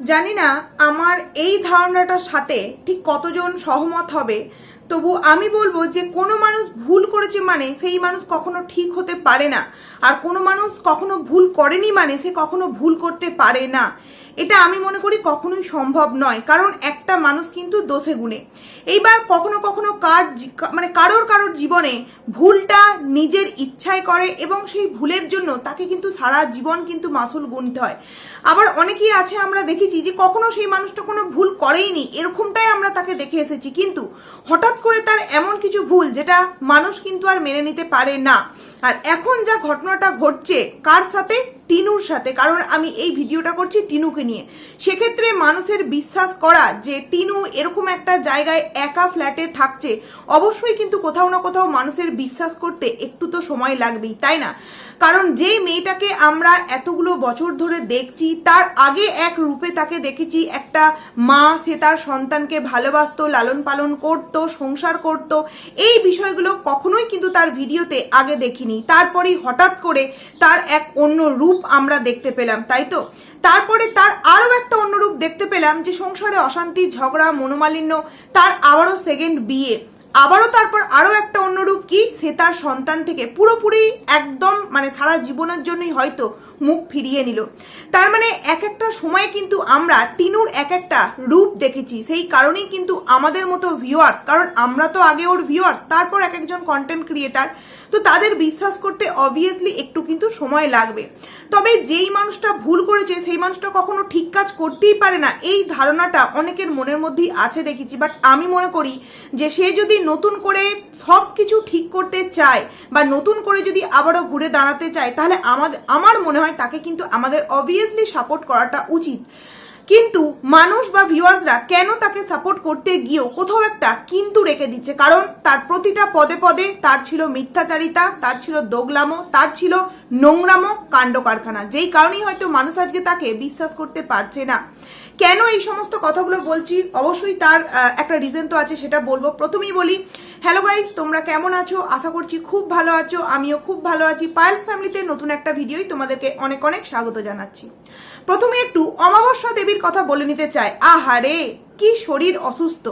জানি না আমার এই ধারণাটার সাথে ঠিক কতজন সহমত হবে, তবু আমি বলব যে কোনো মানুষ ভুল করেছে মানে সেই মানুষ কখনো ঠিক হতে পারে না, আর কোনো মানুষ কখনো ভুল করেনি মানে সে কখনো ভুল করতে পারে না। এটা আমি মনে করি কখনোই সম্ভব নয়, কারণ একটা মানুষ কিন্তু দোষে গুণে। এইবার কখনো কখনো কার মানে কারোর কারোর জীবনে ভুলটা নিজের ইচ্ছায় করে এবং সেই ভুলের জন্য তাকে কিন্তু সারা জীবন কিন্তু মাসুল গুনতে হয়। আবার অনেকেই আছে, আমরা দেখেছি যে কখনো সেই মানুষটা কোনো ভুল করেইনি, এরকমটাই আমরা তাকে দেখে এসেছি। কিন্তু হঠাৎ করে তার এমন কিছু ভুল যেটা মানুষ কিন্তু আর মেনে নিতে পারে না। আর এখন যা ঘটনাটা ঘটছে, কার সাথে? টিনুর সাথে। কারণ আমি এই ভিডিওটা করছি টিনুকে নিয়ে। সেক্ষেত্রে মানুষের বিশ্বাস করা যে টিনু এরকম একটা জায়গায় একা ফ্ল্যাটে থাকছে, অবশ্যই কিন্তু কোথাও না কোথাও মানুষের বিশ্বাস করতে একটু তো সময় লাগবেই, তাই না? কারণ যেই মেয়েটাকে আমরা এতগুলো বছর ধরে দেখছি তার আগে এক রূপে তাকে দেখেছি। একটা মা, সে তার সন্তানকে ভালোবাসতো, লালন পালন করতো, সংসার করত। এই বিষয়গুলো কখনোই কিন্তু তার ভিডিওতে আগে দেখিনি। তারপরেই হঠাৎ করে তার এক অন্য রূপ আমরা দেখতে পেলাম, তাই তো? তারপরে তার আরও একটা অন্য রূপ দেখতে পেলাম, যে সংসারে অশান্তি, ঝগড়া, মনোমালিন্য, তার আবারও সেকেন্ড বিয়ে। আবারও তারপর আরও একটা অন্য রূপ কি? সে তার সন্তান থেকে পুরোপুরি একদম মানে সারা জীবনের জন্যই হয়তো মুখ ফিরিয়ে নিল। তার মানে এক একটা সময়ে কিন্তু আমরা টিনুর এক একটা রূপ দেখেছি। সেই কারণেই কিন্তু আমাদের মতো ভিউয়ার্স কারণ আমরা তো আগে ওর ভিউয়ার্স তারপর এক একজন কন্টেন্ট ক্রিয়েটার তো তাদের বিশ্বাস করতে অবভিয়াসলি একটু কিন্তু সময় লাগবে। তবে যেই মানুষটা ভুল করেছে, সেই মানুষটা কখনো ঠিক কাজ করতেই পারে না। এই ধারণাটা অনেকের মনের মধ্যেই আছে দেখেছি। বাট আমি মনে করি যে সে যদি নতুন করে সব কিছু ঠিক করতে চায় বা নতুন করে যদি আবারও ঘুরে দাঁড়াতে চায়, তাহলে আমাদের আমার মনে হয় তাকে কিন্তু আমাদের অবভিয়াসলি সাপোর্ট করাটা উচিত। কিন্তু মানুষ বা ভিউয়ার্সরা কেন তাকে সাপোর্ট করতে গিয়েও কোথাও একটা কিন্তু রেখে দিচ্ছে? কারণ তার প্রতিটা পদে পদে তার ছিল মিথ্যাচারিতা, তার ছিল দোগলামো, তার ছিল নোংরামো কাণ্ড কারখানা। যেই কারণেই হয়তো মানুষ আজকে তাকে বিশ্বাস করতে পারছে না। কেন এই সমস্ত কথাগুলো বলছি? অবশ্যই তার একটা রিজন তো আছে, সেটা বলব। প্রথমেই বলি হ্যালো গাইজ তোমরা কেমন আছো? আশা করছি খুব ভালো আছো। আমিও খুব ভালো আছি। পায়েলস ফ্যামিলিতে নতুন একটা ভিডিওই তোমাদেরকে অনেক অনেক স্বাগত জানাচ্ছি। প্রথমে একটু অমাবস্যা দেবীর কথা বলে নিতে চাই। আহারে কি শরীর অসুস্থ।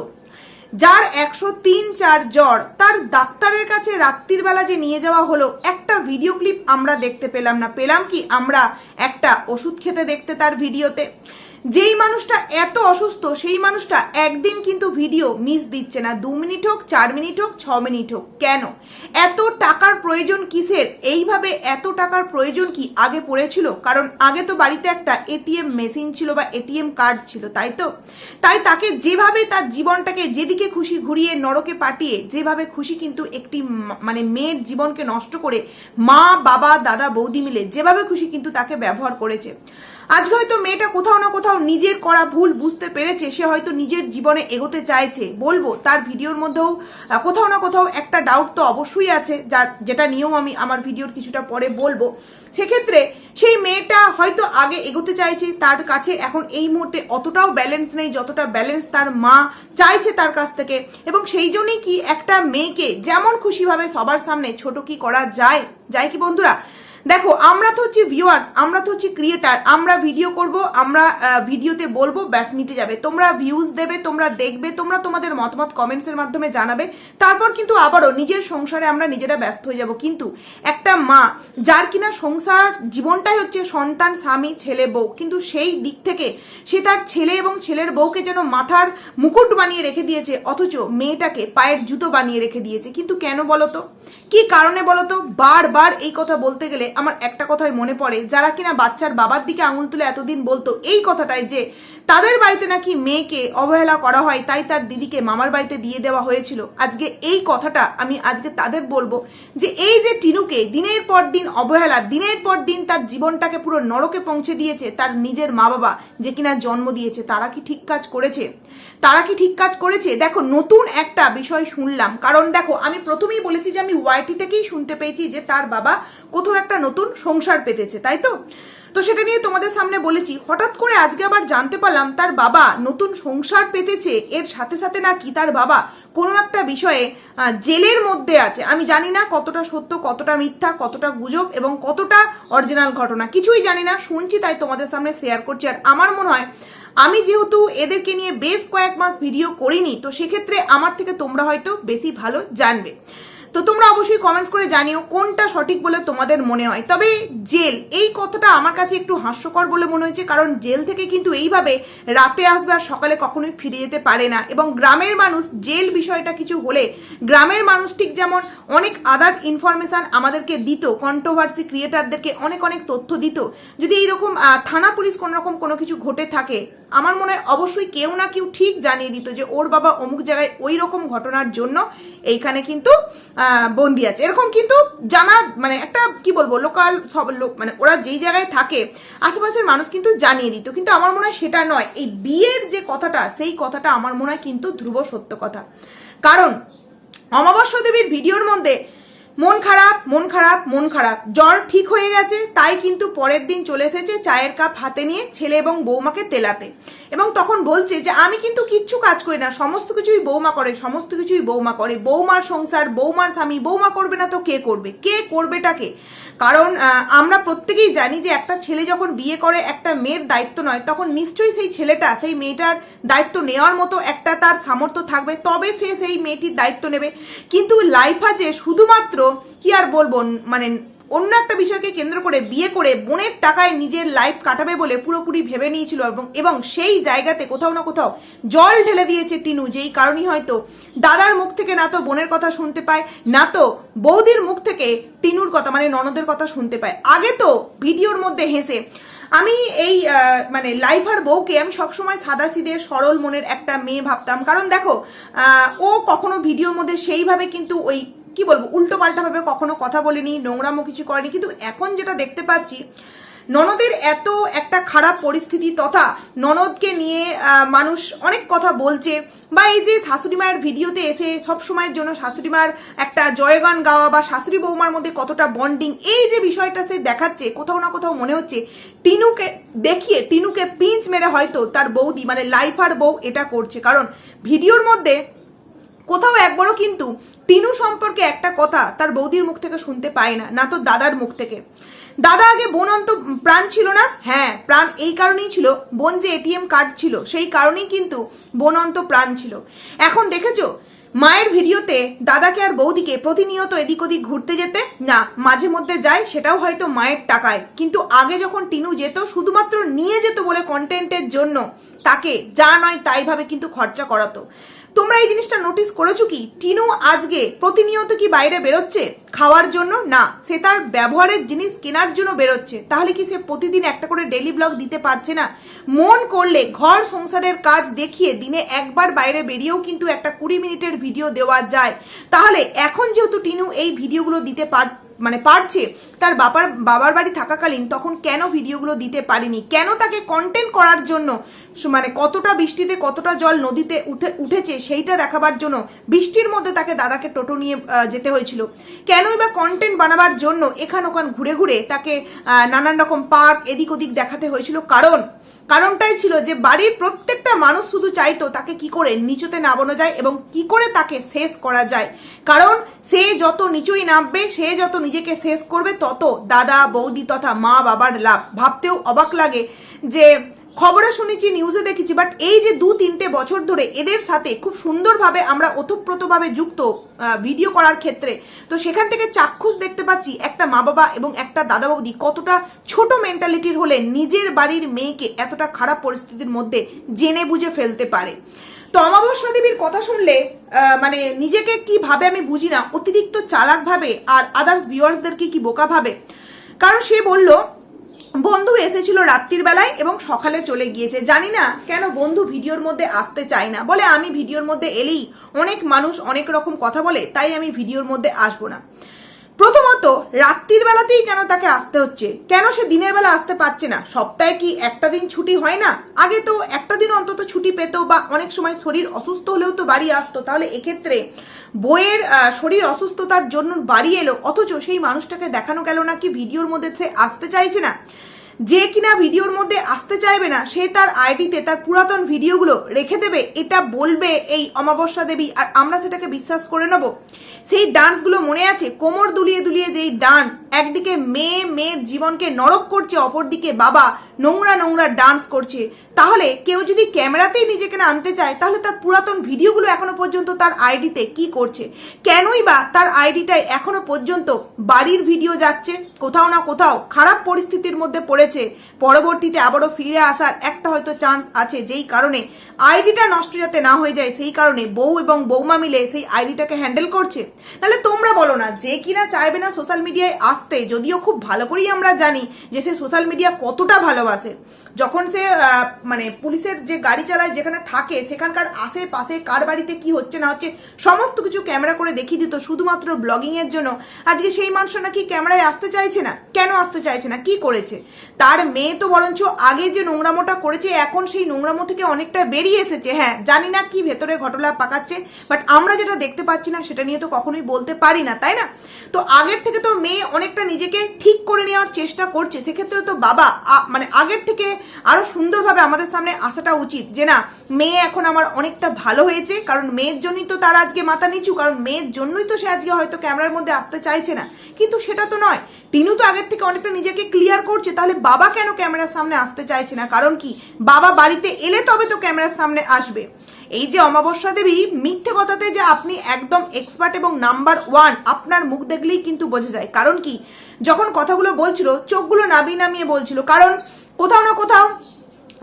যার একশো তিন চার জ্বর, তার ডাক্তারের কাছে রাত্রির বেলা যে নিয়ে যাওয়া হলো, একটা ভিডিও ক্লিপ আমরা দেখতে পেলাম না। পেলাম কি আমরা একটা ওষুধ খেতে দেখতে তার ভিডিওতে যেই মানুষটা এত অসুস্থ, সেই মানুষটা একদিন কিন্তু ভিডিও মিস দিচ্ছে না। দু মিনিট হোক, চার মিনিট হোক, ছ মিনিট হোক। কেন? এত টাকার প্রয়োজন কিসের? এইভাবে এত টাকার প্রয়োজন কি আগে পড়েছিল? কারণ আগে তো বাড়িতে একটা এটিএম মেশিন ছিল বা এটিএম কার্ড ছিল, তাই তো? তাই তাকে যেভাবে তার জীবনটাকে যেদিকে খুশি ঘুরিয়ে, নরকে পাঠিয়ে, যেভাবে খুশি কিন্তু একটি মানে মেয়ের জীবনকে নষ্ট করে মা, বাবা, দাদা, বৌদি মিলে যেভাবে খুশি কিন্তু তাকে ব্যবহার করেছে। আজকে হয়তো মেয়েটা কোথাও না কোথাও নিজের করা ভুল বুঝতে পেরেছে, সে হয়তো নিজের জীবনে এগোতে চাইছে। বলব, তার ভিডিওর মধ্যেও কোথাও না কোথাও একটা ডাউট তো অবশ্যই আছে, যার, যেটা নিয়েও আমি আমার ভিডিওর কিছুটা পরে বলব। সেক্ষেত্রে সেই মেয়েটা হয়তো আগে এগোতে চাইছে, তার কাছে এখন এই মুহূর্তে অতটাও ব্যালেন্স নেই, যতটা ব্যালেন্স তার মা চাইছে তার কাছ থেকে। এবং সেই জন্যই কি একটা মেয়েকে যেমন খুশিভাবে সবার সামনে ছোট কি করা যায়? যায় কি বন্ধুরা? দেখো, আমরা তো হচ্ছি ভিউয়ার্স আমরা তো হচ্ছি ক্রিয়েটার আমরা ভিডিও করব, আমরা ভিডিওতে বলব, ব্যাস, মিটে যাবে। তোমরা ভিউজ দেবে, তোমরা দেখবে, তোমরা তোমাদের মতামত কমেন্টসের মাধ্যমে জানাবে। তারপর কিন্তু আবারও নিজের সংসারে আমরা নিজেরা ব্যস্ত হয়ে যাব। কিন্তু একটা মা, যার কিনা সংসার জীবনটাই হচ্ছে সন্তান, স্বামী, ছেলে, বউ, কিন্তু সেই দিক থেকে সে তার ছেলে এবং ছেলের বউকে যেন মাথার মুকুট বানিয়ে রেখে দিয়েছে, অথচ মেয়েটাকে পায়ের জুতো বানিয়ে রেখে দিয়েছে। কিন্তু কেন বলতো কি কারণে বলতো বারবার এই কথা বলতে গেলে আমার একটা কথাই মনে পড়ে, যারা কিনা বাচ্চার বাবার দিকে আঙুল তুলে এতদিন বলতো এই কথাটাই যে, তাদের বাড়িতে নাকি মেয়েকে অবহেলা করা হয়, তাই তার দিদিকে মামার বাড়িতে দিয়ে দেওয়া হয়েছিল। আজকে এই কথাটা আমি আজকে তাদের বলব যে, এই যে টিনুকে দিনের পর দিন অবহেলা, দিনের পর দিন তার জীবনটাকে পুরো নরকে পৌঁছে দিয়েছে তার নিজের মা বাবা যে কিনা জন্ম দিয়েছে, তারা কি ঠিক কাজ করেছে? তারা কি ঠিক কাজ করেছে? দেখো, নতুন একটা বিষয় শুনলাম। কারণ দেখো, আমি প্রথমেই বলেছি যে, আমি ওয়াইটি থেকেই শুনতে পেয়েছি যে, তার বাবা কোথাও একটা নতুন সংসার পেতেছে, তাই তো? তো সেটা নিয়ে তোমাদের সামনে বলেছি, হঠাৎ করে আজকে আবার জানতে পারলাম তার বাবা নতুন সংসার পেতেছে, এর সাথে সাথে নাকি তার বাবা কোনো একটা বিষয়ে জেলের মধ্যে আছে। আমি জানি না কতটা সত্য, কতটা মিথ্যা, কতটা গুজব এবং কতটা অরিজিনাল ঘটনা। কিছুই জানি না, শুনছি তাই তোমাদের সামনে শেয়ার করছি। আর আমার মনে হয়, আমি যেহেতু এদেরকে নিয়ে বেশ কয়েক মাস ভিডিও করিনি, তো সেক্ষেত্রে আমার থেকে তোমরা হয়তো বেশি ভালো জানবে। তো তোমরা অবশ্যই কমেন্টস করে জানিও কোনটা সঠিক বলে তোমাদের মনে হয়। তবে জেল, এই কথাটা আমার কাছে একটু হাস্যকর বলে মনে হয়েছে, কারণ জেল থেকে কিন্তু এইভাবে রাতে আসবে আর সকালে কখনোই ফিরে যেতে পারে না। এবং গ্রামের মানুষ, জেল বিষয়টা কিছু হলে গ্রামের মানুষ ঠিক যেমন অনেক আদার ইনফরমেশন আমাদেরকে দিত কন্ট্রোভার্সি ক্রিয়েটারদেরকে অনেক অনেক তথ্য দিত। যদি এইরকম থানা পুলিশ কোনোরকম কোনো কিছু ঘটে থাকে আমার মনে হয় অবশ্যই কেউ না কেউ ঠিক জানিয়ে দিত যে ওর বাবা অমুক জায়গায় ওই রকম ঘটনার জন্য এইখানে কিন্তু বন্দি আছে। এরকম কিন্তু জানা মানে একটা, কি বলব, লোকাল সব লোক মানে ওরা যেই জায়গায় থাকে, আশেপাশের মানুষ কিন্তু জানিয়ে দিত। কিন্তু আমার মনে হয় সেটা নয়। এই বিয়ের যে কথাটা, সেই কথাটা আমার মনে হয় কিন্তু ধ্রুব সত্য কথা। কারণ অমাবস্যা দেবীর ভিডিওর মধ্যে মন খারাপ মন খারাপ মন খারাপ। জ্বর ঠিক হয়ে গেছে, তাই কিন্তু পরের দিন চলে এসেছে চায়ের কাপ হাতে নিয়ে ছেলে এবং বৌমাকে তেলাতে। এবং তখন বলছে যে, আমি কিন্তু কিচ্ছু কাজ করি না, সমস্ত কিছুই বৌমা করে, সমস্ত কিছুই বৌমা করে। বৌমার সংসার, বৌমার স্বামী, বৌমা করবে না তো কে করবে? কে করবেটাকে কারণ আমরা প্রত্যেকেই জানি যে একটা ছেলে যখন বিয়ে করে একটা মেয়ের দায়িত্ব নয়, তখন নিশ্চয়ই সেই ছেলেটা, সেই মেয়েটার দায়িত্ব নেওয়ার মতো একটা তার সামর্থ্য থাকবে, তবে সে সেই মেয়েটির দায়িত্ব নেবে। কিন্তু লাইফ আছে শুধুমাত্র, কি আর বলব মানে অন্য একটা বিষয়কে কেন্দ্র করে বিয়ে করে বোনের টাকায় নিজের লাইফ কাটাবে বলে পুরোপুরি ভেবে নিয়েছিল এবং এবং সেই জায়গাতে কোথাও না কোথাও জল ঢেলে দিয়েছে টিনু, যেই কারণেই হয়তো দাদার মুখ থেকে না তো বোনের কথা শুনতে পায়, না তো বৌদির মুখ থেকে টিনুর কথা মানে ননদের কথা শুনতে পায়। আগে তো ভিডিওর মধ্যে হেসে, আমি এই মানে লাইভার বউকে আমি সবসময় সাদা সিধে সরল মনের একটা মেয়ে ভাবতাম। কারণ দেখো ও কখনো ভিডিওর মধ্যে সেইভাবে কিন্তু ওই কি বলব উল্টো পাল্টাভাবে কখনো কথা বলেনি, নোংরামো কিছু করেনি, কিন্তু এখন যেটা দেখতে পাচ্ছি, ননদের এত একটা খারাপ পরিস্থিতি তথা ননদকে নিয়ে মানুষ অনেক কথা বলছে, বা এই যে শাশুড়ি মায়ের ভিডিওতে এসে সব সময়ের জন্য শাশুড়ি মায়ের একটা জয়গান গাওয়া বা শাশুড়ি বৌমার মধ্যে কতটা বন্ডিং এই যে বিষয়টা সে দেখাচ্ছে, কোথাও না কোথাও মনে হচ্ছে, টিনুকে দেখিয়ে, টিনুকে পিঞ্চ মেরে হয়তো তার বৌদি মানে লাইফ আর বউ এটা করছে, কারণ ভিডিওর মধ্যে কোথাও একবারও কিন্তু টিনু সম্পর্কে একটা কথা তার বৌদির মুখ থেকে শুনতে পায় না না তো দাদার মুখ থেকে। দাদা আগে বোন অন্ত প্রাণ ছিল না? হ্যাঁ প্রাণ এই কারণেই ছিল। বোন যে এটিএম কার্ড ছিল, সেই কারণেই কিন্তু বোন অন্ত প্রাণ ছিল। এখন দেখেছ, মায়ের ভিডিওতে দাদাকে আর বৌদিকে প্রতিনিয়ত এদিক ওদিক ঘুরতে যেতে, না, মাঝে মধ্যে যায়, সেটাও হয়তো মায়ের টাকায়। কিন্তু আগে যখন টিনু যেত, শুধুমাত্র নিয়ে যেত বলে কন্টেন্টের জন্য, তাকে যা নয় তাইভাবে কিন্তু খরচা করাতো। তোমরা এই জিনিসটা নোটিস করেছ কি? টিনু আজকে প্রতিনিয়ত কি বাইরে বেরোচ্ছে? খাওয়ার জন্য? না। সে তার ব্যবহারের জিনিস কেনার জন্য বেরোচ্ছে। তাহলে কি সে প্রতিদিন একটা করে ডেলি ব্লগ দিতে পারছে না? মন করলে ঘর সংসারের কাজ দেখিয়ে দিনে একবার বাইরে বেরিয়েও কিন্তু একটা কুড়ি মিনিটের ভিডিও দেওয়া যায়। তাহলে এখন যেহেতু টিনু এই ভিডিওগুলো দিতে পার মানে পারছে তার বাবার বাবার বাড়ি থাকাকালীন তখন কেন ভিডিওগুলো দিতে পারেনি? কেন তাকে কন্টেন্ট করার জন্য মানে কতটা বৃষ্টিতে কতটা জল নদীতে উঠে, উঠেছে সেইটা দেখাবার জন্য বৃষ্টির মধ্যে তাকে দাদাকে টোটো নিয়ে যেতে হয়েছিল। কেনই বা কন্টেন্ট বানাবার জন্য এখান ওখান ঘুরে ঘুরে তাকে নানান রকম পার্ক এদিক ওদিক দেখাতে হয়েছিল। কারণ কারণটাই ছিল যে বাড়ির প্রত্যেকটা মানুষ শুধু চাইতো তাকে কি করে নিচুতে নামানো যায় এবং কি করে তাকে শেষ করা যায়। কারণ সে যত নিচুই নামবে, সে যত নিজেকে শেষ করবে, তত দাদা, বৌদি তথা মা বাবার লাভ। ভাবতেও অবাক লাগে যে খবরে শুনেছি নিউজে দেখেছি বাট এই যে দু তিনটে বছর ধরে এদের সাথে খুব সুন্দরভাবে আমরা ওতপ্রোতভাবে যুক্ত ভিডিও করার ক্ষেত্রে, তো সেখান থেকে চাক্ষুষ দেখতে পাচ্ছি একটা মা বাবা এবং একটা দাদা বৌদি কতটা ছোট মেন্টালিটির হলে নিজের বাড়ির মেয়েকে এতটা খারাপ পরিস্থিতির মধ্যে জেনে বুঝে ফেলতে পারে। তো অমাবস্যা দেবীর কথা শুনলে মানে নিজেকে কি ভাবে আমি বুঝি না, অতিরিক্ত চালাক ভাবে আর আদার্স ভিউয়ার্সদেরকে কি বোকা ভাবে? কারণ সে বলল বন্ধু এসেছিল রাত্রির বেলায় এবং সকালে চলে গিয়েছে। জানি না কেন বন্ধু ভিডিওর মধ্যে আসতে চায় না। বলে, আমি ভিডিওর মধ্যে এলেই অনেক মানুষ অনেক রকম কথা বলে, তাই আমি ভিডিওর মধ্যে আসব না। প্রথমত, রাত্রির বেলাতেই কেন তাকে আসতে হচ্ছে? কেন সে দিনের বেলা আসতে পারছে না? সপ্তাহে কি একটা দিন ছুটি হয় না? আগে তো একটা দিন অন্তত ছুটি পেত বা অনেক সময় শরীর অসুস্থ হলেও তো বাড়ি আসতো। তাহলে এক্ষেত্রে বইয়ের শরীর অসুস্থতার জন্য বাড়ি এলো, অথচ সেই মানুষটাকে দেখানো গেল না কি ভিডিওর মধ্যে সে আসতে চাইছে না। যে কিনা ভিডিওর মধ্যে আসতে চাইবে না, সে তার আইডিতে তার পুরাতন ভিডিওগুলো রেখে দেবে, এটা বলবে এই অমাবস্যা দেবী, আর আমরা সেটাকে বিশ্বাস করে নেব। সেই ডান্সগুলো মনে আছে? কোমর দুলিয়ে দুলিয়ে যেই ডান্স একদিকে মেয়ে, মেয়ের জীবনকে নরক করছে, অপরদিকে বাবা নোংরা নোংরা ডান্স করছে। তাহলে কেউ যদি ক্যামেরাতেই নিজেকে না আনতে চায়, তাহলে তার পুরাতন ভিডিওগুলো এখনও পর্যন্ত তার আইডিতে কি করছে? কেনই বা তার আইডিটায় এখনও পর্যন্ত বাড়ির ভিডিও যাচ্ছে? কোথাও না কোথাও খারাপ পরিস্থিতির মধ্যে পড়েছে। পরবর্তীতে আবারও ফিরে আসার একটা হয়তো চান্স আছে, যেই কারণে আইডিটা নষ্ট যাতে না হয়ে যায়, সেই কারণে বউ এবং বৌমা মিলে সেই আইডিটাকে হ্যান্ডেল করছে। নাহলে তোমরা বলো না, যে কিনা চাইবে না সোশ্যাল মিডিয়ায় আসতে যদিও খুব ভালো করেই আমরা জানি যে সে সোশ্যাল মিডিয়া কতটা ভালোবাসে। যখন সে মানে পুলিশের যে গাড়ি চালায় যেখানে থাকে, সেখানকার আশেপাশে কার বাড়িতে কি হচ্ছে না হচ্ছে, সমস্ত কিছু ক্যামেরা করে দেখিয়ে দিত শুধুমাত্র ব্লগিং এর জন্য। আজকে সেই মানুষটা নাকি ক্যামেরায় আসতে চাইছে না। কেন আসতে চাইছে না? কি করেছে? তার মেয়ে তো বরঞ্চ আগে যে নোংরামোটা করেছে, এখন সেই নোংরামো থেকে অনেকটা বেরিয়ে এসেছে। হ্যাঁ জানি না কি ভেতরে ঘটনা পাকাচ্ছে বাট আমরা যেটা দেখতে পাচ্ছি না, সেটা নিয়ে তো কখনোই বলতে পারি না, তাই না? তো আগের থেকে তো মেয়ে অনেকটা নিজেকে ঠিক করে নেওয়ার চেষ্টা করছে। সেক্ষেত্রে তো বাবা মানে আগের থেকে আরও সুন্দরভাবে আমাদের সামনে আসাটা উচিত যে না, মেয়ে এখন আমার অনেকটা ভালো হয়েছে, কারণ মেয়ের জন্যই তো তার আজকে মাথা নিচু, কারণ মেয়ের জন্যই তো সে আজকে হয়তো ক্যামেরার মধ্যে আসতে চাইছে না। কিন্তু সেটা তো নয়। টিনু তো আগের থেকে অনেকটা নিজেকে ক্লিয়ার করছে, তাহলে বাবা কেন ক্যামেরার সামনে আসতে চাইছে না? কারণ কি? বাবা বাড়িতে এলে তবে তো ক্যামেরার সামনে আসবে। এই যে অমাবস্যা দেবী, মিথ্যে কথাতে যে আপনি একদম এক্সপার্ট এবং নাম্বার ওয়ান আপনার মুখ দেখলেই কিন্তু বোঝা যায়। কারণ কি? যখন কথাগুলো বলছিল, চোখগুলো নামিয়ে নামিয়ে বলছিল। কারণ কোথাও না কোথাও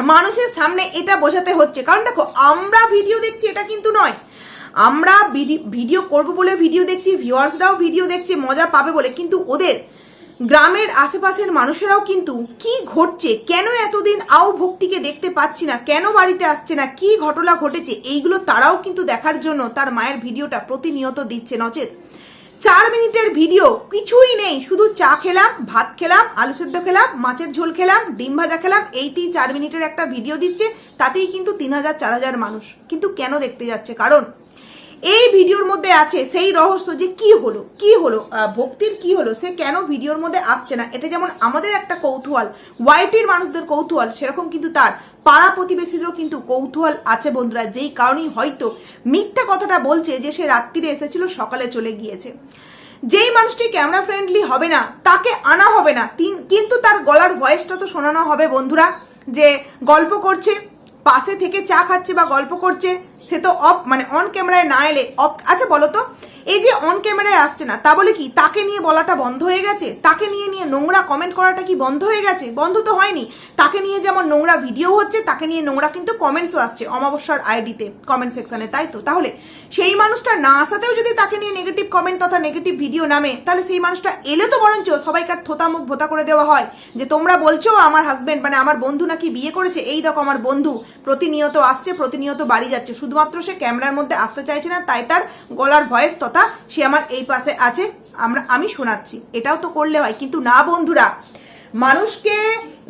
মানুষের সামনে এটা বোঝাতে হচ্ছে। কারণ দেখো, আমরা ভিডিও দেখছি, এটা কিন্তু নয়। আমরা ভিডি- ভিডিও করব বলে ভিডিও দেখছি ভিউয়ার্সরাও ভিডিও দেখছে, মজা পাবে বলে। কিন্তু ওদের গ্রামের আশেপাশের মানুষেরাও কিন্তু কি ঘটছে, কেন এতদিন আও ভক্তিকে দেখতে পাচ্ছি না, কেন বাড়িতে আসছে না, কি ঘটনা ঘটেছে, এইগুলো তারাও কিন্তু দেখার জন্য তার মায়ের ভিডিওটা প্রতিনিয়ত দিচ্ছে, নচেত। চার মিনিটের ভিডিও কিছুই নেই। শুধু চা খেলাম, ভাত খেলাম, আলু সেদ্ধ খেলাম, মাছের ঝোল খেলাম, ডিম ভাজা খেলাম এইটি চার মিনিটের একটা ভিডিও দিচ্ছে, তাতেই কিন্তু তিন হাজার, চার হাজার মানুষ। কিন্তু কেন দেখতে যাচ্ছে? কারণ এই ভিডিওর মধ্যে আছে সেই রহস্য যে কি হলো কি হলো ভক্তির কি হলো, সে কেন ভিডিওর মধ্যে আসছে না? এটা যেমন আমাদের একটা কৌতূহল, ওয়াইটির মানুষদের কৌতূহল, সেরকম কিন্তু তার। পাড়া প্রতিবেশীদেরও কিন্তু কৌতূহল আছে বন্ধুরা, যেই কারণেই হয়তো মিথ্যা কথাটা বলছে যে সে রাত্রিরে এসেছিল, সকালে চলে গিয়েছে। যেই মানুষটি ক্যামেরা ফ্রেন্ডলি হবে না, তাকে আনা হবে না কিন্তু তার গলার ভয়েসটা তো শোনানো হবে বন্ধুরা, যে গল্প করছে, পাশে থেকে চা খাচ্ছে বা গল্প করছে সে তো অফ মানে অন ক্যামেরায় না এলে অফ আচ্ছা বলো তো, এই যে অন ক্যামেরায় আসছে না, তা বলে কি, তাকে নিয়ে বলাটা বন্ধ হয়ে গেছে? তাকে নিয়ে নিয়ে নোংরা কমেন্ট করাটা কি বন্ধ হয়ে গেছে? বন্ধ তো হয়নি। তাকে নিয়ে যেমন নোংরা ভিডিও হচ্ছে, তাকে নিয়ে নোংরা কিন্তু কমেন্টসও আসছে অমাবস্যার আইডিতে কমেন্ট সেকশানে তাই তো? তাহলে সেই মানুষটা না আসাতেও যদি তাকে নিয়ে নেগেটিভ কমেন্ট তথা নেগেটিভ ভিডিও নামে, তাহলে সেই মানুষটা এলে তো বরঞ্চ সবাইকার থোতা মুখ ভোতা করে দেওয়া হয়। যে তোমরা বলছো আমার হাজবেন্ড মানে আমার বন্ধু নাকি বিয়ে করেছে, এই দেখো আমার বন্ধু, প্রতিনিয়ত আসছে, প্রতিনিয়ত বাড়ি যাচ্ছে। শুধুমাত্র সে ক্যামেরার মধ্যে আসতে চাইছে না, তাই তার গলার ভয়েস তথা সে আমার এই পাশে আছে। আমরা, আমি শোনাচ্ছি। এটাও তো করলে হয়। কিন্তু না, বন্ধুরা মানুষকে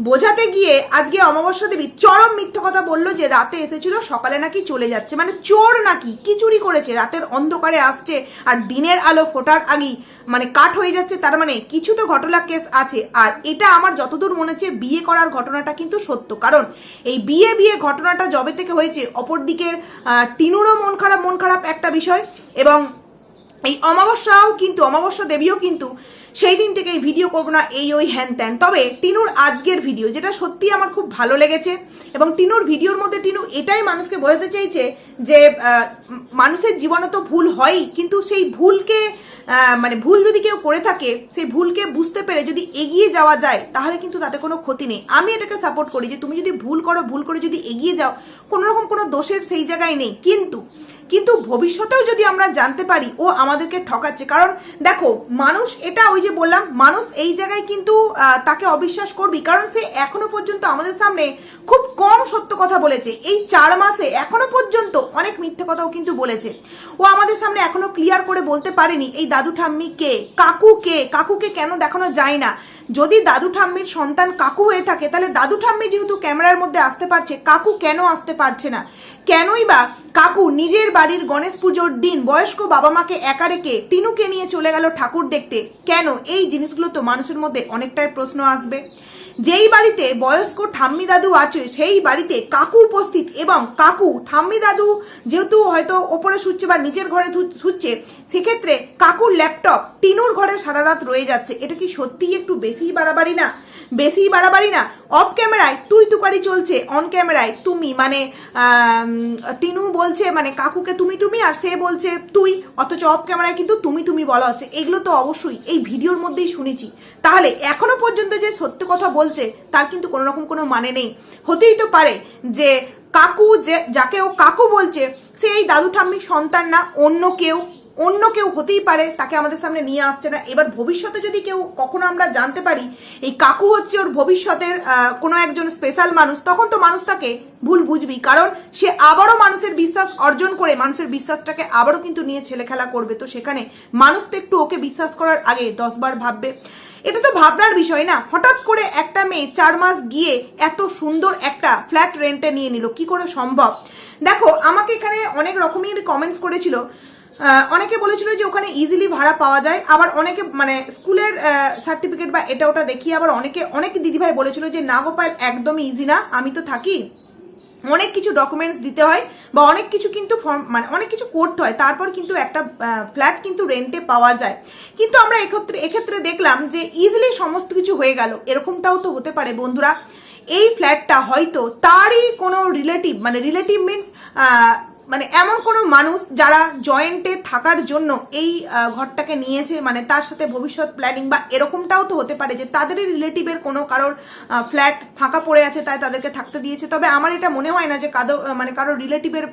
বোঝাতে গিয়ে আজকে অমাবস্যা দেবী চরম মিথ্যা কথা বলল যে রাতে এসেছিল, সকালে নাকি চলে যাচ্ছে। মানে চোর নাকি? কি চুরি করেছে? রাতের অন্ধকারে আসছে আর দিনের আলো ফোটার আগেই মানে কাট হয়ে যাচ্ছে। তার মানে কিছু তো ঘটনা কেস আছে। আর এটা আমার যতদূর মনে হচ্ছে, বিয়ে করার ঘটনাটা কিন্তু সত্য। কারণ এই বিয়ে বিয়ে ঘটনাটা জবে থেকে হয়েছে অপর দিকের টিনুরও মন খারাপ মন খারাপ একটা বিষয়। এবং এই অমাবস্যাও কিন্তু, অমাবস্যা দেবীও কিন্তু সেই দিন থেকে এই ভিডিও করব না, এই ওই হ্যান ত্যান। তবে টিনুর আজকের ভিডিও যেটা সত্যি আমার খুব ভালো লেগেছে, এবং টিনুর ভিডিওর মধ্যে টিনু এটাই মানুষকে বোঝাতে চাইছে যে মানুষের জীবনে তো ভুল হয়ই, কিন্তু সেই ভুলকে মানে ভুল যদি কেউ করে থাকে, সেই ভুলকে বুঝতে পেরে যদি এগিয়ে যাওয়া যায়, তাহলে কিন্তু তাতে কোনো ক্ষতি নেই। আমি এটাকে সাপোর্ট করি যে, তুমি যদি ভুল করো, ভুল করে যদি এগিয়ে যাও কোনো রকম কোনো দোষের সেই জায়গায় নেই। কিন্তু কিন্তু ভবিষ্যতেও যদি আমরা জানতে পারি ও আমাদেরকে ঠকাচ্ছে, কারণ দেখো, মানুষ এটা ওই যে বললাম, মানুষ এই জায়গায় কিন্তু তাকে অবিশ্বাস করবি কারণ সে এখনও পর্যন্ত আমাদের সামনে খুব কম সত্য কথা বলেছে। এই চার মাসে এখনও পর্যন্ত অনেক মিথ্যে কথাও কিন্তু বলেছে। ও আমাদের সামনে এখনও ক্লিয়ার করে বলতে পারেনি, এই দাদু ঠাম্মি কে? কাকু কে? কাকুকে কেন দেখানো যায় না? যদি দাদু ঠাম্মির সন্তান কাকু হয়ে থাকে, তাহলে দাদু ঠাম্মি যেহেতু ক্যামেরার মধ্যে আসতে পারছে, কাকু কেন আসতে পারছে না? কেনই বা কাকু নিজের বাড়ির গণেশ পুজোর দিন বয়স্ক বাবা মাকে একা রেখে টিনুকে নিয়ে চলে গেল ঠাকুর দেখতে, কেন? এই জিনিসগুলো তো মানুষের মধ্যে অনেকটাই প্রশ্ন আসবে। যেই বাড়িতে বয়স্ক ঠাম্মি দাদু আছে, সেই বাড়িতে কাকু উপস্থিত এবং কাকু ঠাম্মি দাদু যেহেতু হয়তো ওপরে শুচ্ছে বা নিচের ঘরে শুচ্ছে সেক্ষেত্রে কাকুর ল্যাপটপ টিনুর ঘরে সারা রাত রয়ে যাচ্ছে। এটা কি সত্যিই একটু বেশিই বাড়াবাড়ি না? বেশিই বাড়াবাড়ি না? অফ ক্যামেরায় তুই তুকারি চলছে অন ক্যামেরায় তুমি মানে টিনু বলছে মানে কাকুকে তুমি তুমি আর সে বলছে তুই, অথচ অফ ক্যামেরায় কিন্তু তুমি তুমি বলা হচ্ছে। এগুলো তো অবশ্যই এই ভিডিওর মধ্যেই শুনেছি। তাহলে এখনও পর্যন্ত যে সত্য কথা বলছে, তার কিন্তু কোনো রকম কোনো মানে নেই। হতেই তো পারে যে কাকু যে, যাকে ও কাকু বলছে সে এই দাদু ঠাম্মির সন্তান না, অন্য কেউ। অন্য কেউ হতেই পারে, তাকে আমাদের সামনে নিয়ে আসছে না। এবার ভবিষ্যতে যদি কেউ কখনো আমরা জানতে পারি, এই কাকু হচ্ছে ওর ভবিষ্যতের কোনো একজন স্পেশাল মানুষ, তখন তো মানুষ তাকে ভুল বুঝবি কারণ সে আবারও মানুষের বিশ্বাস অর্জন করে, মানুষের বিশ্বাসটাকে আবারও কিন্তু নিয়ে ছেলে খেলা করবে। তো সেখানে মানুষ তো একটু ওকে বিশ্বাস করার আগে দশবার ভাববে। এটা তো ভাবনার বিষয় না। হঠাৎ করে একটা মেয়ে চার মাস গিয়ে এত সুন্দর একটা ফ্ল্যাট রেন্টে নিয়ে নিল। কি করে সম্ভব? দেখো, আমাকে এখানে অনেক রকমের কমেন্টস করেছিল। অনেকে বলেছিল যে ওখানে ইজিলি ভাড়া পাওয়া যায়। আবার অনেকে মানে স্কুলের সার্টিফিকেট বা এটা ওটা দেখিয়ে আবার অনেকে, অনেক দিদিভাই বলেছিল যে, না গোপাল একদমই ইজি না, আমি তো থাকি। অনেক কিছু ডকুমেন্টস দিতে হয় বা অনেক কিছু কিন্তু ফর্ম মানে অনেক কিছু করতে হয়। তারপর কিন্তু একটা ফ্ল্যাট কিন্তু রেন্টে পাওয়া যায়। কিন্তু আমরা এক্ষেত্রে এক্ষেত্রে দেখলাম যে ইজিলি সমস্ত কিছু হয়ে গেল। এরকমটাও তো হতে পারে, বন্ধুরা। এই ফ্ল্যাটটা হয়তো তারই কোনো রিলেটিভ মানে রিলেটিভ মিনস মানে এমন কোনো মানুষ যারা জয়েন্টে থাকার জন্য এই ঘরটাকে নিয়েছে মানে তার সাথে ভবিষ্যৎ প্ল্যানিং বা এরকমটাও তো হতে পারে যে তাদেরই রিলেটিভের কোনো কারোর ফ্ল্যাট ফাঁকা পড়ে আছে তাই তাদেরকে থাকতে দিয়েছে। তবে আমার এটা মনে হয় না যে কাদো মানে কারোর রিলেটিভের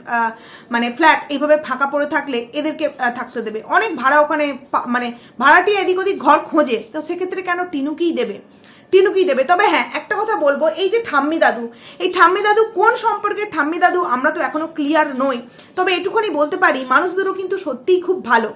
মানে ফ্ল্যাট এইভাবে ফাঁকা পড়ে থাকলে এদেরকে থাকতে দেবে। অনেক ভাড়া ওখানে মানে ভাড়াটি এদিক ওদিক ঘর খোঁজে। তো সেক্ষেত্রে কেন টিনুকেই দেবে? টিনুকেই দেবে। তবে হ্যাঁ একটা কথা বলব, এই যে ঠাম্মি দাদু, এই ঠাম্মি দাদু কোন সম্পর্কে? ঠাম্মি দাদু আমরা তো এখনও ক্লিয়ার নই। তবে এটুখানি বলতে পারি, মানুষদেরও কিন্তু সত্যিই খুব ভালো।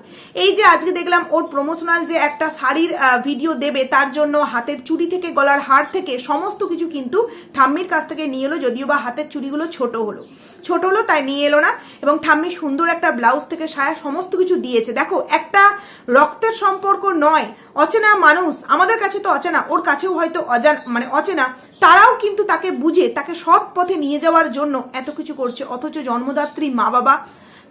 এই যে আজকে দেখলাম ওর প্রমোশনাল যে একটা শাড়ির ভিডিও দেবে, তার জন্য হাতের চুড়ি থেকে, গলার হার থেকে, সমস্ত কিছু কিন্তু ঠাম্মির কাছ থেকে নিয়ে এলো, যদিও বা হাতের চুড়িগুলো ছোট হলো। ছোট হলো, তাই নিয়ে এলো না। এবং ঠাম্মি সুন্দর একটা ব্লাউজ থেকে সায়া সমস্ত কিছু দিয়েছে। দেখো, একটা রক্তের সম্পর্ক নয়, অচেনা মানুষ, আমাদের কাছে তো অচেনা, ওর কাছেও হয়তো অজান মানে অচেনা, তারাও কিন্তু তাকে বুঝে, তাকে সৎ পথে নিয়ে যাওয়ার জন্য এত কিছু করছে, অথচ জন্মদাত্রী মা বাবা,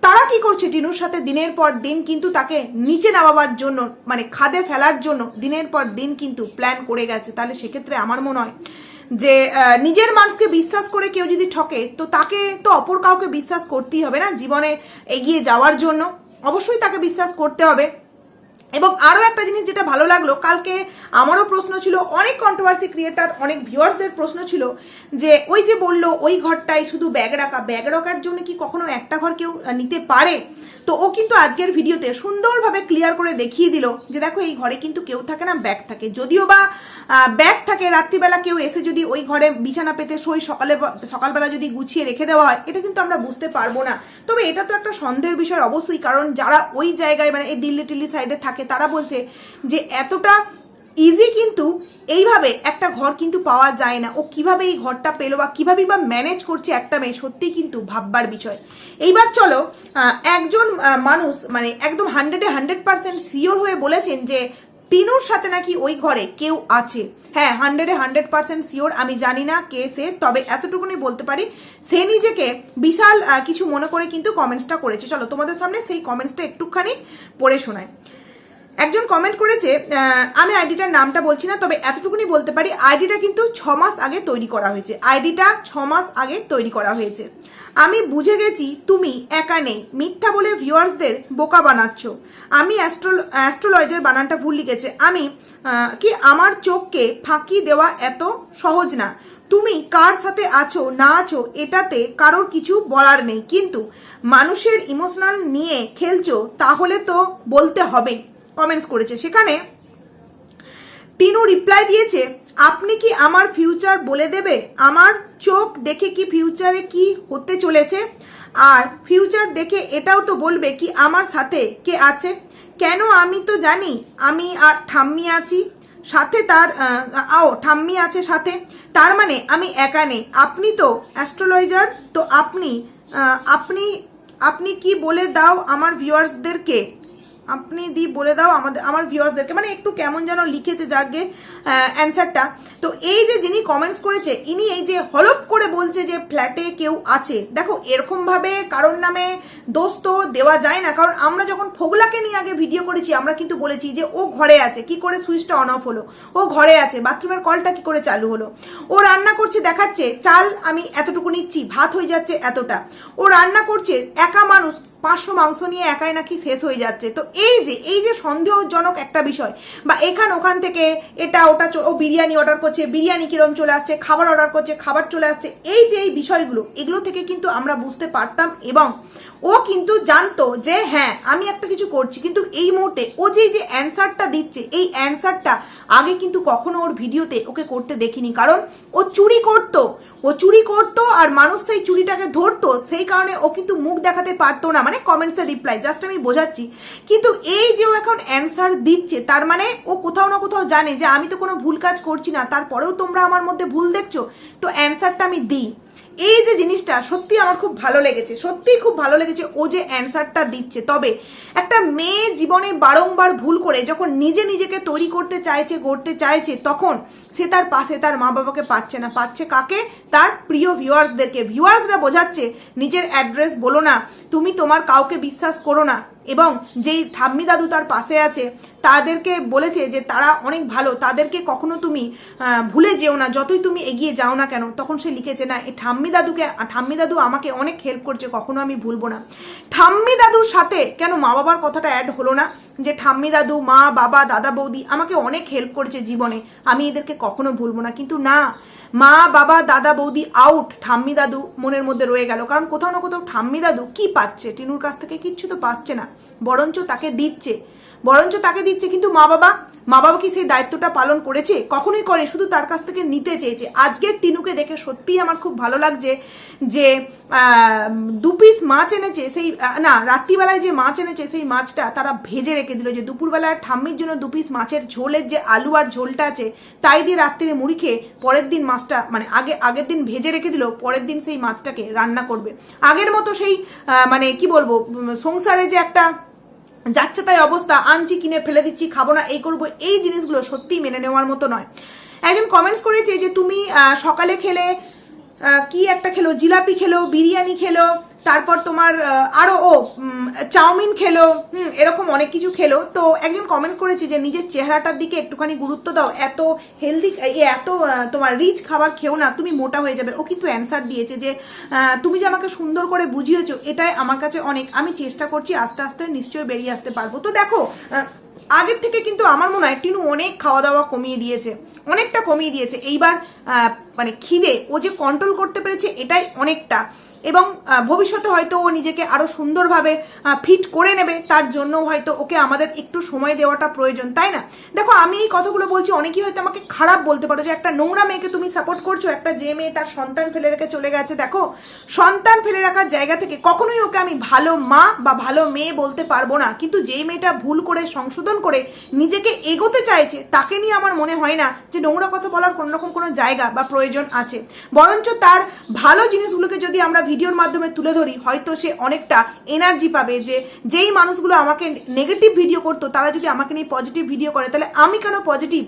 তারা কি করছে টিনুর সাথে দিনের পর দিন কিন্তু তাকে নিচে নামাবার জন্য মানে খাদে ফেলার জন্য দিনের পর দিন কিন্তু প্ল্যান করে গেছে। তাহলে সেক্ষেত্রে আমার মনে হয় যে নিজের মানুষকে বিশ্বাস করে কেউ যদি ঠকে, তো তাকে তো অপর কাউকে বিশ্বাস করতেই হবে না, জীবনে এগিয়ে যাওয়ার জন্য। অবশ্যই তাকে বিশ্বাস করতে হবে। এবং আরও একটা জিনিস যেটা ভালো লাগল, কালকে আমারও প্রশ্ন ছিল, অনেক কন্ট্রোভার্সি ক্রিয়েটার অনেক ভিউয়ার্সদের প্রশ্ন ছিল যে ওই যে বলল, ওই ঘরটায় শুধু ব্যাগ রাখা, ব্যাগ রাখার জন্য কি কখনো একটা ঘর কেউ নিতে পারে? তো ও কিন্তু আজকের ভিডিওতে সুন্দরভাবে ক্লিয়ার করে দেখিয়ে দিল যে দেখো এই ঘরে কিন্তু কেউ থাকে না ব্যাগ থাকে। যদিও বা ব্যাগ থাকে, রাত্রিবেলা কেউ এসে যদি ওই ঘরে বিছানা পেতে সই সকালে সকালবেলা যদি গুছিয়ে রেখে দেওয়া হয়, এটা কিন্তু আমরা বুঝতে পারব না। তবে এটা তো একটা সন্দেহের বিষয় অবশ্যই, কারণ যারা ওই জায়গায় মানে এই দিল্লি টিল্লি সাইডে থাকে, তারা বলছে যে এতটা ইজি কিন্তু এইভাবে একটা ঘর কিন্তু পাওয়া যায় না। ও কীভাবে এই ঘরটা পেল বা কীভাবে বা ম্যানেজ করছে একটা মেয়ে সত্যি কিন্তু ভাববার বিষয়। এইবার চলো একজন মানুষ মানে একদম হান্ড্রেডে হান্ড্রেড পার্সেন্ট সিওর হয়ে বলেছেন যে টিনুর সাথে নাকি ওই ঘরে কেউ আছে। হ্যাঁ হান্ড্রেডে হান্ড্রেড পার্সেন্ট শিওর আমি জানি না কে সে, তবে এতটুকুনি বলতে পারি, সে নিজেকে বিশাল কিছু মনে করে কিন্তু কমেন্টসটা করেছে। চলো, তোমাদের সামনে সেই কমেন্টসটা একটুখানি পড়ে শোনায় একজন কমেন্ট করেছে আমি আইডিটার নামটা বলছি না, তবে এতটুকুনি বলতে পারি আইডিটা কিন্তু ছ মাস আগে তৈরি করা হয়েছে। আইডিটা ছ মাস আগে তৈরি করা হয়েছে। আমি বুঝে গেছি, তুমি একা নেই, মিথ্যা বলে ভিউয়ার্সদের বোকা বানাচ্ছ। আমি অ্যাস্ট্রো অ্যাস্ট্রোলজের বানানটা ভুল লিখেছে। আমি কি আমার চোখকে ফাঁকি দেওয়া এত সহজ না? তুমি কার সাথে আছো, না আছো, এটাতে কারোর কিছু বলার নেই। কিন্তু মানুষের ইমোশনাল নিয়ে খেলছো, তাহলে তো বলতে হবেই। কমেন্টস করেছে। সেখানে টিনু রিপ্লাই দিয়েছে, আপনি কি আমার ফিউচার বলে দেবে? আমার চোখ দেখে কি ফিউচারে কি হতে চলেছে? আর ফিউচার দেখে এটাও তো বলবে কি আমার সাথে কে আছে? কেন আমি তো জানি, আমি আর ঠাম্মি আছি সাথে তার আও, ঠাম্মি আছে সাথে। তার মানে আমি একা নেই। আপনি তো অ্যাস্ট্রোলজার তো আপনি আপনি আপনি কি বলে দাও আমার ভিউয়ার্সদেরকে আপনি দি বলে দাও আমাদের আমার ভিউয়ার্সদেরকে মানে একটু কেমন যেন লিখেছে যাকে অ্যান্সারটা তো এই যে যিনি কমেন্টস করেছে, ইনি এই যে হলপ করে বলছে যে ফ্ল্যাটে কেউ আছে। দেখো, এরকমভাবে কারোর নামে দোষ তো দেওয়া যায় না। কারণ আমরা যখন ফোগলাকে নিয়ে আগে ভিডিও করেছি, আমরা কিন্তু বলেছি যে ও ঘরে আছে। কি করে সুইচটা অন অফ হলো? ও ঘরে আছে। বাথরুমের কলটা কি করে চালু হলো? ও রান্না করছে, দেখাচ্ছে, চাল আমি এতটুকু নিচ্ছি, ভাত হয়ে যাচ্ছে এতটা। ও রান্না করছে, একা মানুষ পাঁচশো মাংস নিয়ে একাই নাকি শেষ হয়ে যাচ্ছে। তো এই যে এই যে সন্দেহজনক একটা বিষয়, বা এখান ওখান থেকে এটা, ওটা ও বিরিয়ানি অর্ডার করছে, বিরিয়ানি কিরম চলে আসছে, খাবার অর্ডার করছে, খাবার চলে আসছে, এই যে এই বিষয়গুলো, এগুলো থেকে কিন্তু আমরা বুঝতে পারতাম এবং ও কিন্তু জানতো যে হ্যাঁ আমি একটা কিছু করছি। কিন্তু এই মুহূর্তে ও যে যে অ্যান্সারটা দিচ্ছে, এই অ্যান্সারটা আগে কিন্তু কখনো ওর ভিডিওতে ওকে করতে দেখিনি। কারণ ও চুরি করতো। ও চুরি করতো আর মানুষ সেই চুরিটাকে ধরতো, সেই কারণে ও কিন্তু মুখ দেখাতে পারতো না। মানে কমেন্টসের রিপ্লাই জাস্ট আমি বোঝাচ্ছি। কিন্তু এই যে ও এখন অ্যান্সার দিচ্ছে, তার মানে ও কোথাও না কোথাও জানে যে আমি তো কোনো ভুল কাজ করছি না, তারপরেও তোমরা আমার মধ্যে ভুল দেখছ, তো অ্যান্সারটা আমি দিই। এই যে জিনিসটা, সত্যি আমার খুব ভালো লেগেছে সত্যি খুব ভালো লেগেছে ও যে অ্যান্সারটা দিচ্ছে। তবে একটা মেয়ে জীবনে বারংবার ভুল করে যখন নিজে নিজেকে তৈরি করতে চাইছে, গড়তে চাইছে, তখন সে তার পাশে তার মা বাবাকে পাচ্ছে না। পাচ্ছে কাকে? তার প্রিয় ভিউয়ার্সদেরকে ভিউয়ার্সরা বোঝাচ্ছে, নিজের অ্যাড্রেস বলো না, তুমি তোমার কাউকে বিশ্বাস করো না। এবং যেই ঠাম্মি দাদু তার পাশে আছে, তাদেরকে বলেছে যে তারা অনেক ভালো, তাদেরকে কখনো তুমি ভুলে যেও না, যতই তুমি এগিয়ে যাও না কেন, তখন সে লিখেছে, না এই ঠাম্মি দাদুকে ঠাম্মি দাদু আমাকে অনেক হেল্প করছে, কখনো আমি ভুলবো না। ঠাম্মি দাদুর সাথে কেন মা বাবার কথাটা অ্যাড হলো না? যে ঠাম্মি দাদু, মা, বাবা, দাদা, বৌদি আমাকে অনেক হেল্প করেছে জীবনে, আমি এদেরকে কখনো ভুলবো না। কিন্তু না মা, বাবা, দাদা, বৌদি আউট ঠাম্মি, দাদু মনের মধ্যে রয়ে গেল। কারণ কোথাও না কোথাও ঠাম্মি, দাদু কি পাচ্ছে? টিনুর কাছ থেকে কিচ্ছু তো পাচ্ছে না। বরঞ্চ তাকে দিচ্ছে। বরঞ্চ তাকে দিচ্ছে, কিন্তু মা বাবা মা বাবা কি সেই দায়িত্বটা পালন করেছে? কখনোই করে, শুধু তার কাছ থেকে নিতে চেয়েছে। আজকের টিনুকে দেখে সত্যিই আমার খুব ভালো লাগছে যে দু পিস মাছ এনেছে, সেই না, রাত্রিবেলায় যে মাছ এনেছে, সেই মাছটা তারা ভেজে রেখে দিল যে, দুপুরবেলায় ঠাম্মির জন্য দু পিস মাছের ঝোলের যে আলু আর ঝোলটা আছে, তাই দিয়ে রাত্রিরে মুড়ি খেয়ে পরের দিন মাছটা মানে আগে, আগের দিন ভেজে রেখে দিল, পরের দিন সেই মাছটাকে রান্না করবে। আগের মতো সেই মানে কি বলব সংসারে যে একটা যাচ্ছে তাই অবস্থা, আনছি, কিনে ফেলে দিচ্ছি, খাব না, এই করব, এই জিনিসগুলো সত্যি মেনে নেওয়ার মতো নয়। একজন কমেন্টস করেছে যে, তুমি সকালে খেলে কি একটা খেলো? জিলাপি খেলো? বিরিয়ানি খেলো? তারপর তোমার আহ, আরও ও চাউমিন খেলো হুম এরকম অনেক কিছু খেলো। তো একজন কমেন্টস করেছে যে নিজের চেহারাটার দিকে একটুখানি গুরুত্ব দাও। এত হেলদি এত তোমার রিচ খাবার খেও না তুমি মোটা হয়ে যাবে। ও কিন্তু অ্যান্সার দিয়েছে যে তুমি যে আমাকে সুন্দর করে বুঝিয়েছো এটাই আমার কাছে অনেক। আমি চেষ্টা করছি আস্তে আস্তে নিশ্চয়ই বেরিয়ে আসতে পারব। তো দেখো আগের থেকে কিন্তু আমার মনে হয় টিনু অনেক খাওয়া দাওয়া কমিয়ে দিয়েছে অনেকটা কমিয়ে দিয়েছে। এইবার মানে খিদে ও যে কন্ট্রোল করতে পেরেছে এটাই অনেকটা। এবং ভবিষ্যতে হয়তো ও নিজেকে আরও সুন্দরভাবে ফিট করে নেবে, তার জন্য হয়তো ওকে আমাদের একটু সময় দেওয়াটা প্রয়োজন, তাই না? দেখো, আমি এই কথাগুলো বলছি, অনেকেই হয়তো আমাকে খারাপ বলতে পারো, যে একটা নোংরা মেয়েকে তুমি সাপোর্ট করছ, একটা যে মেয়ে তার সন্তান ফেলে রেখে চলে গেছে, দেখো, সন্তান ফেলে রাখার জায়গা থেকে কখনোই ওকে আমি ভালো মা বা ভালো মেয়ে বলতে পারব না, কিন্তু যেই মেয়েটা ভুল করে সংশোধন করে নিজেকে এগোতে চাইছে, তাকে নিয়ে আমার মনে হয় না যে নোংরা কথা বলার কোনো রকম কোনো জায়গা বা প্রয়োজন আছে। বরঞ্চ তার ভালো জিনিসগুলোকে যদি আমরা ভিডিওর মাধ্যমে তুলে ধরি, হয়তো সে অনেকটা এনার্জি পাবে যে যেই মানুষগুলো আমাকে নেগেটিভ ভিডিও করতো, তারা যদি আমাকে নিয়ে পজিটিভ ভিডিও করে, তাহলে আমি কেন পজিটিভ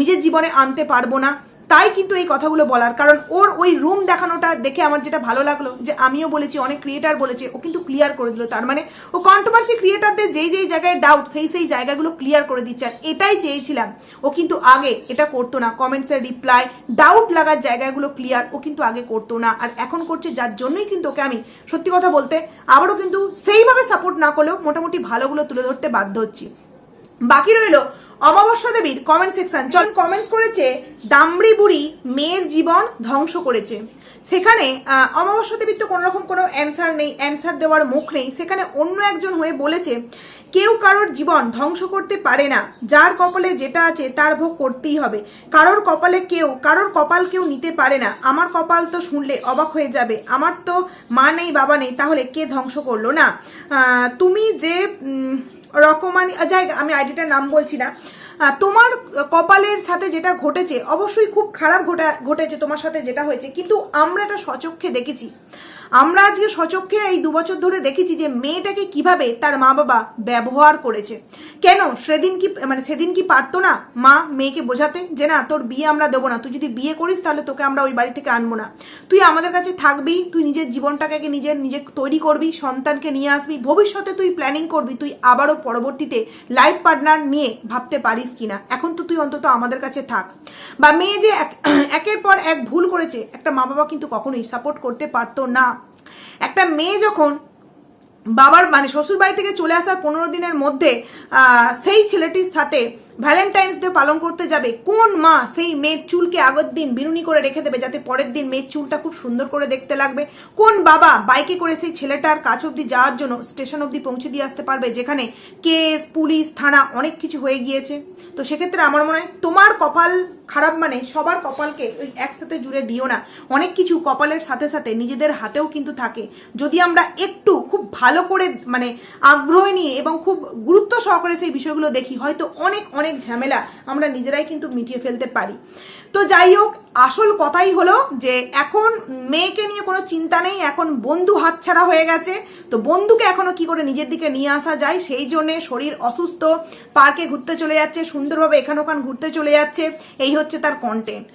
নিজের জীবনে আনতে পারব না? তাই কিন্তু এই কথাগুলো বলার। কারণ ওর ওই রুম দেখানোটা দেখে আমার যেটা ভালো লাগল, যে আমিও বলেছি, অনেক ক্রিয়েটার বলেছে, ও কিন্তু ক্লিয়ার করে দিল। তার মানে ও কন্ট্রোভার্সি ক্রিয়েটারদের যেই যেই জায়গায় ডাউট সেই সেই জায়গাগুলো ক্লিয়ার করে দিচ্ছে। আর এটাই চেয়েছিলাম, ও কিন্তু আগে এটা করতো না। কমেন্টসের রিপ্লাই ডাউট লাগার জায়গাগুলো ক্লিয়ার ও কিন্তু আগে করতো না। আর এখন করছে যার জন্যই কিন্তু ওকে আমি সত্যি কথা বলতে আবারও কিন্তু সেইভাবে সাপোর্ট না করলেও মোটামুটি ভালোগুলো তুলে ধরতে বাধ্য হচ্ছি। বাকি রইল অমাবস্যা দেবীর কমেন্ট সেকশন চল কমেন্টস করেছে দামড়ি বুড়ি মেয়ের জীবন ধ্বংস করেছে। সেখানে অমাবস্যা দেবীর তো কোনো রকম কোনো অ্যান্সার নেই অ্যান্সার দেওয়ার মুখ নেই। সেখানে অন্য একজন হয়ে বলেছে, কেউ কারোর জীবন ধ্বংস করতে পারে না। যার কপালে যেটা আছে তার ভোগ করতেই হবে। কারোর কপালে কেউ, কারোর কপাল কেউ নিতে পারে না। আমার কপাল তো শুনলে অবাক হয়ে যাবে। আমার তো মা নেই, বাবা নেই, তাহলে কে ধ্বংস করল না? তুমি যে রকমানি যাই আমি আইডিটার নাম বলছি না। তোমার কপালের সাথে যেটা ঘটেছে, অবশ্যই খুব খারাপ ঘটা, ঘটেছে তোমার সাথে যেটা হয়েছে, কিন্তু আমরা এটা সচক্ষে দেখেছি। আমরা আজকে সচক্ষে এই দু বছর ধরে দেখেছি যে মেয়েটাকে কীভাবে তার মা বাবা ব্যবহার করেছে। কেন? সেদিন কি মানে সেদিন কি পারতো না মা মেয়েকে বোঝাতে? যে না, তোর বিয়ে আমরা দেবো না। তুই যদি বিয়ে করিস, তাহলে তোকে আমরা ওই বাড়ি থেকে আনব না। তুই আমাদের কাছে থাকবি, তুই নিজের জীবনটাকে নিজের নিজে তৈরি করবি, সন্তানকে নিয়ে আসবি, ভবিষ্যতে তুই প্ল্যানিং করবি, তুই আবারও পরবর্তীতে লাইফ পার্টনার নিয়ে ভাবতে পারিস কিনা। এখন তো তুই অন্তত আমাদের কাছে থাক। বা মেয়ে যে এক- একের পর এক ভুল করেছে, একটা মা বাবা কিন্তু কখনোই সাপোর্ট করতে পারতো না। একটা মেয়ে যখন বাবার মানে শ্বশুর বাড়ি থেকে চলে আসার পনেরো দিনের মধ্যে সেই ছেলেটির সাথে ভ্যালেন্টাইন্স ডে পালন করতে যাবে, কোন মা সেই মেয়ের চুলকে আগের দিন বিনুনি করে রেখে দেবে যাতে পরের দিন মেয়ের চুলটা খুব সুন্দর করে দেখতে লাগবে? কোন বাবা বাইকে করে সেই ছেলেটার কাছ অবধি যাওয়ার জন্য স্টেশন অবধি পৌঁছে দিয়ে আসতে পারবে, যেখানে কেস, পুলিশ, থানা অনেক কিছু হয়ে গিয়েছে? তো সেক্ষেত্রে আমার মনে হয় তোমার কপাল খারাপ মানে সবার কপালকে ওই একসাথে জুড়ে দিও না। অনেক কিছু কপালের সাথে সাথে নিজেদের হাতেও কিন্তু থাকে। যদি আমরা একটু খুব ভালো করে মানে আগ্রহ নিয়ে এবং খুব গুরুত্ব সহকারে সেই বিষয়গুলো দেখি, হয়তো অনেক অনেক ঝামেলা আমরা নিজেরাই কিন্তু মিটিয়ে ফেলতে পারি। তো যাই হোক আসল কথাই হলো যে এখন মেয়েকে নিয়ে কোনো চিন্তা নেই, এখন বন্ধু হাতছাড়া হয়ে গেছে। তো বন্ধুকে এখনও কি করে নিজের দিকে নিয়ে আসা যায়, সেই জন্যে শরীর অসুস্থ, পার্কে ঘুরতে চলে যাচ্ছে, সুন্দরভাবে এখান ওখান ঘুরতে চলে যাচ্ছে, এই হচ্ছে তার কন্টেন্ট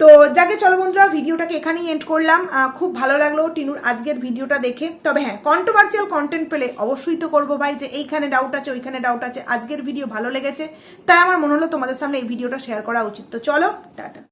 তো যাকে চলো বন্ধুরা, ভিডিওটাকে এখানেই এন্ড করলাম। খুব ভালো লাগল টিনুর আজকের ভিডিওটা দেখে। তবে হ্যাঁ কন্ট্রোভার্সিয়াল কন্টেন্ট পেলে অবশ্যই তো করব ভাই, যে এইখানে ডাউট আছে, ওইখানে ডাউট আছে। আজকের ভিডিও ভালো লেগেছে, তাই আমার মনে হলো তোমাদের সামনে এই ভিডিওটা শেয়ার করা উচিত। তো চলো, টাটা।